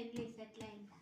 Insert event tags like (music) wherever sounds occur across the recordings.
వెళ్ళి సెటిల్ అయిందా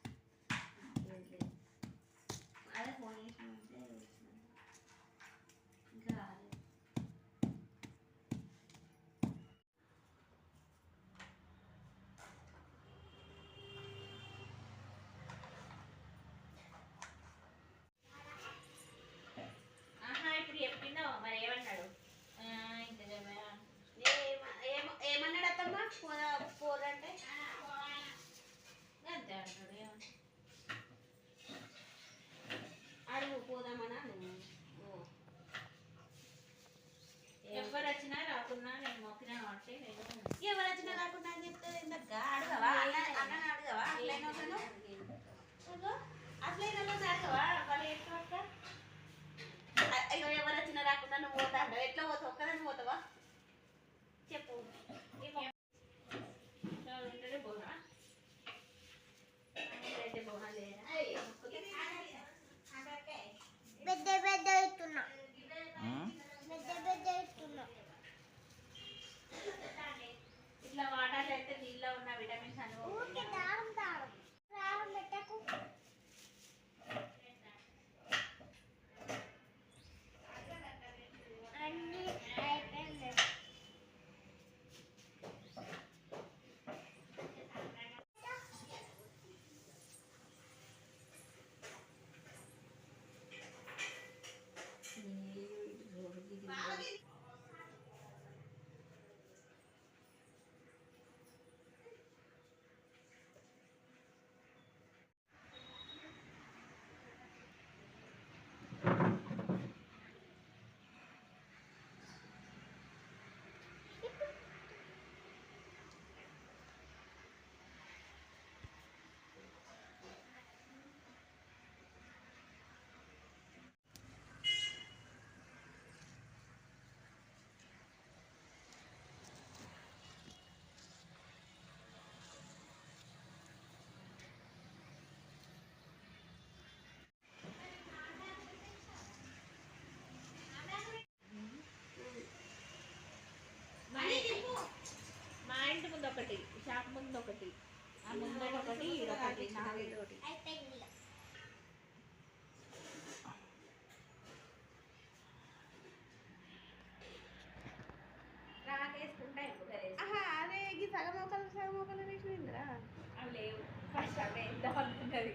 ఉంటుంది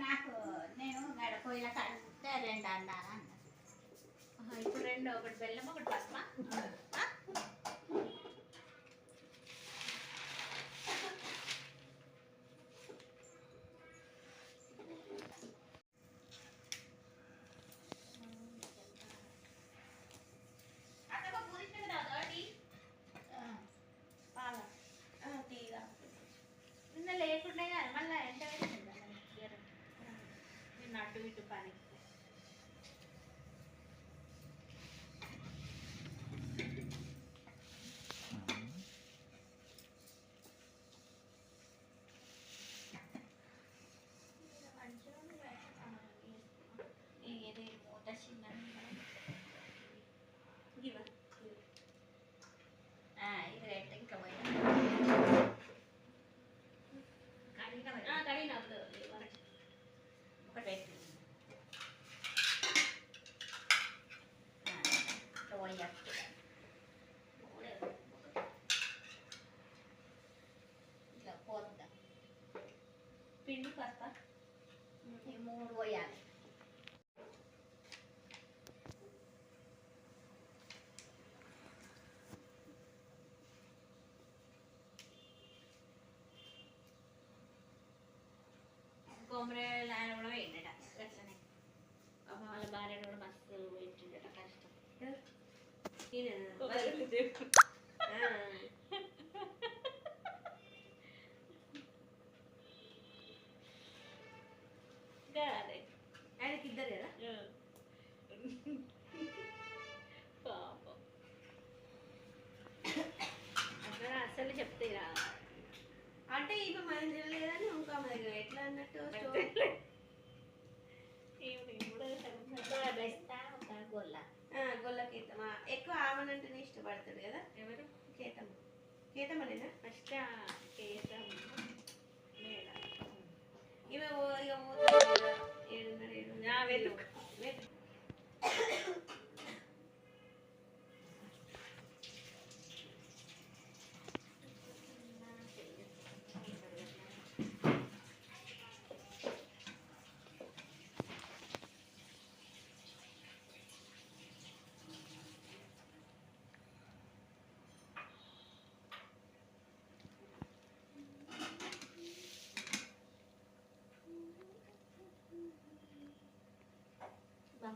నాకు నేను గడపోయిలా కడిగితే రెండు అన్నాను ఇప్పుడు రెండు ఒకటి బెల్లం ఒకటి పసుమా వేయండి కాస్త మూడు పోయాలి కొమ్మరేళ్ళు ఆయన కూడా వేయండి అట్లనే వాళ్ళ భార్య కూడా మస్తు వేయించుండట కష్టం ಕೇತ ಮನೆನ ಅಷ್ಟೇ ಕೇತ ಮೇಳ. ಇವ ಈಗ ಮೂರು ನಾವೆಲ್ಲ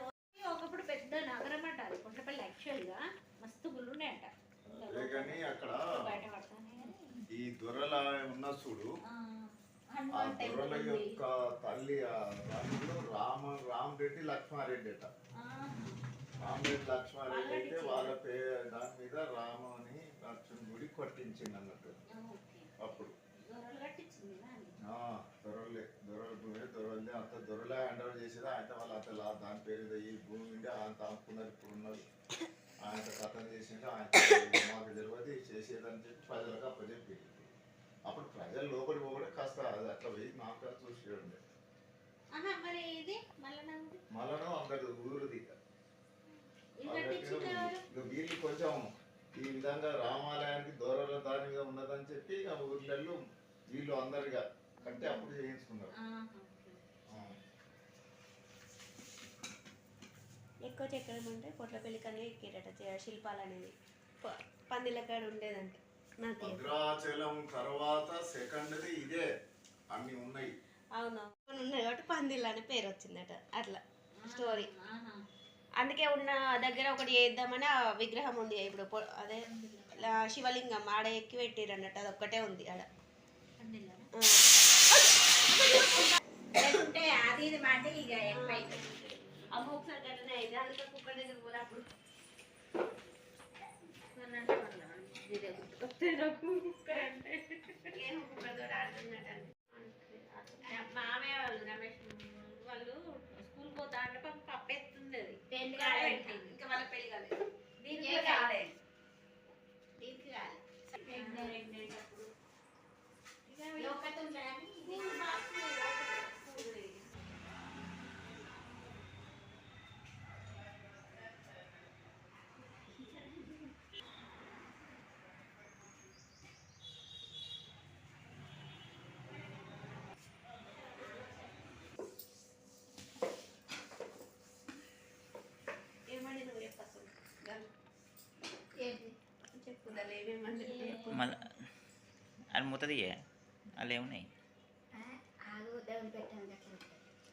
పోయి ఒకప్పుడు పెద్ద నగరం అంట అది. కొండపల్లి యాక్చువల్గా మస్తు గుళ్ళు ఉన్నాయంట అక్కడ బయట పడతానే. ఈ దొరల ఉన్న చూడు ఆ ఉంది యొక్క తల్లి రామ రామరెడ్డి లక్ష్మారెడ్డి అట. రామరెడ్డి లక్ష్మారెడ్డి అయితే వాళ్ళ పే దాని మీద రామ అని లక్ష్మణ్ గుడి కొట్టించింది అన్నట్టు అప్పుడు. దొరలు దొరలే భూమి దొరలే అంత దొరలే హ్యాండ్ ఓవర్ చేసేది? ఆయన వాళ్ళ అంత దాని పేరు ఈ భూమి ఉండి అంత అమ్ముకున్నారు ఇప్పుడు ఉన్నారు ఆయన కథం చేసిండు ఆయన (coughs) మాకు తెలియదు చేసేదని చెప్పి ప్రజలకు అప్పచెప్పి అప్పుడు ప్రజలు లోపలి పోగొడే కాస్త అది అట్లా పోయి మాకు చూసి ఊరుది ఇది కట్టించింది ఎవరు ఇక వీళ్ళు కొంచెం ఈ విధంగా రామాలయానికి దూరాల దాని మీద ఉన్నదని చెప్పి ఇక ఊర్లలో వీళ్ళు అందరిగా కట్టి అప్పుడు చేయించుకున్నారు. ఆ. ఎక్కువ చక్రం ఉంటే పొట్లపల్లి కానీ ఎక్కేటట శిల్పాలు అనేది. పందిల కాడ ఉండేదంట. భద్రాచలం తర్వాత సెకండ్ది ఇదే. అన్ని ఉన్నాయి. అవును. ఉన్నాయి కాబట్టి పందిల్ అని పేరు వచ్చిందట. అట్లా. స్టోరీ. అందుకే ఉన్న దగ్గర ఒకటి చేద్దామని ఆ విగ్రహం ఉంది. ఇప్పుడు అదే శివలింగం ఆడ ఎక్కి పెట్టిరు అన్నట్టు అది ఒక్కటే ఉంది ఆడ. అది ఇది మాట ఇక అమ్మ ఒకసారి అందుకే కుక్క దగ్గర ఇదే నాకు అంటే. ఏం. మామయ్య వాళ్ళు రమేష్ వాళ్ళు స్కూల్ పోతా అంటే పాపం కాడ వాళ్ళ- పెట్టింది ఇంకా వాళ్ళ పెళ్ళి కాలేదు దీనికి కాలేదు. దీనికి కాలే ప్రెగ్నెంట్ అప్పుడు లోకత ఉంటుందని నీకు బాక్స్ ఉంది. ఏమని నువ్వు చెప్పకు గను. ఏంటి చెప్పు దాని ఏమేమని చెప్పు మళ్ళీ అది మూతది అలా ఏమున్నాయి?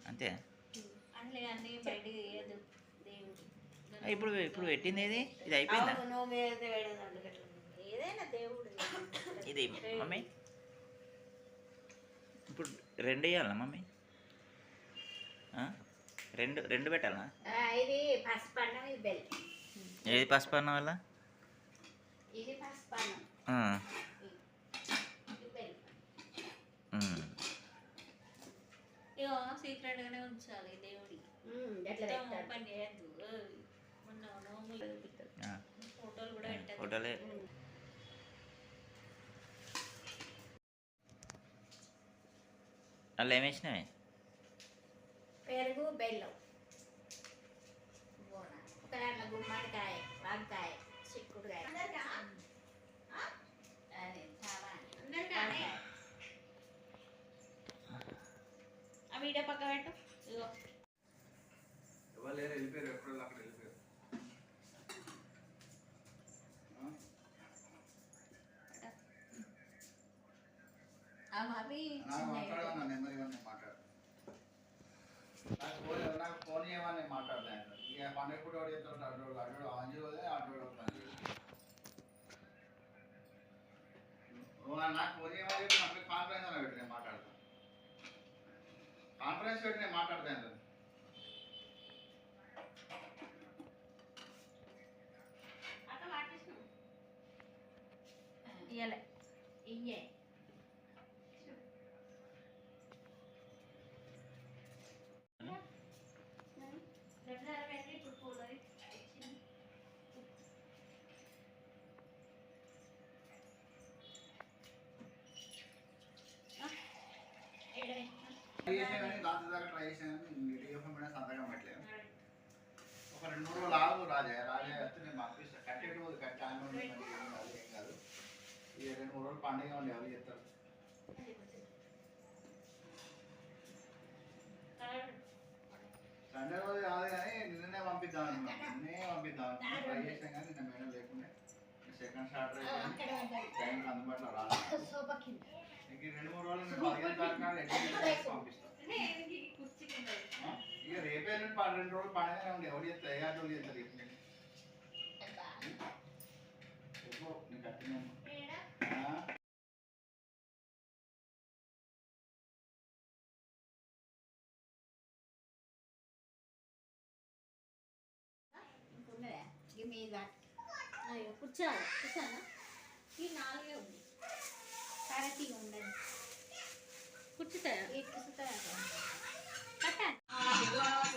అంతే? ఇప్పుడు ఇప్పుడు పెట్టింది ఏది? ఇది అయిపోయిందా? (coughs) ఇది మమ్మీ. ఇప్పుడు రెండు వేయాలా మమ్మీ? రెండు రెండు పెట్టాలా? ఆ, ఇది పసుపు అన్నం ఇది బెల్లం. ఏది పసుపు అన్న వల్ల ఇది పసుపు అన్నం ఆ, ఇది బెల్లం ఉమ్. ఇగో సీక్రెట్ గానే ఉంచాలి దేవుడి. ఉమ్, ఎట్లా పెట్టాలి? పని చేయద్దు. ఏయ్, మొన్న నోములు చూపిస్తారు ఆ, ఫోటోలు కూడా ఫోటోలే. అలా ఏమి వేసినావే? పెరుగు బెల్లం. అవి నాకు ఫోన్ నాకు ఫోన్ చేయమని ఇక పండుగ పూట వాడు చెప్తాడు అడ్డోడు పని నువ్వు నాకు ఫోన్ చేయమని చెప్పి నాకు కాన్ఫరెన్స్ అని పెట్టి నేను మాట్లాడతాను కాన్ఫరెన్స్ పెట్టి నేను మాట్లాడతాను ఇయ్యలే. ఇయ్యే. చేసాను కానీ లాస్ట్ దాకా ట్రై చేసాను డిఎఫ్ఎం మీద సంతకం పెట్టలేదు ఒక రెండు మూడు రోజులు ఆగు రాజా రాజా వస్తే నేను పంపిస్తాను కట్టేటి పోదు కట్టి ఆమె ఉంది మరి ఏం కాదు ఏం కాదు ఈ రెండు మూడు రోజులు పండుగ ఉండి ఎవరు చెప్తారు సండే రోజు కాదు కానీ నిన్ననే పంపిద్దాం అనుకున్నాను. నిన్నే పంపిద్దాం అనుకున్నాను. ట్రై చేసాం కానీ నిన్న మేడం లేకుండా సెకండ్ సాటర్డే అక్కడ ఉంటుంది. టైంకి అందుబాటులో రాదు సోఫా కింద ఇంక ఈ రెండు మూడు రోజులు నేను పదిహేను తారీఖు నాడు ఎగ్జిబిషన్ చేసి పంపిస్తాను దేనికి కుర్చీ కింద ఆ? ఇక రేపే నుండి పది రెండు రోజులు పండుగనే ఉండి ఎవరు చేస్తారు ఏ ఆటోలు చేస్తారు ఇప్పుడు చెప్పు నీకు అట్టినే ఉన్నదా ఈ మీద అయ్యో కూర్చోాలి కూర్చోనా ఈ నాలుగే ఉంది కరటి ఉండదు కుసుతా కట్టాలి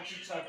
ఆశించాక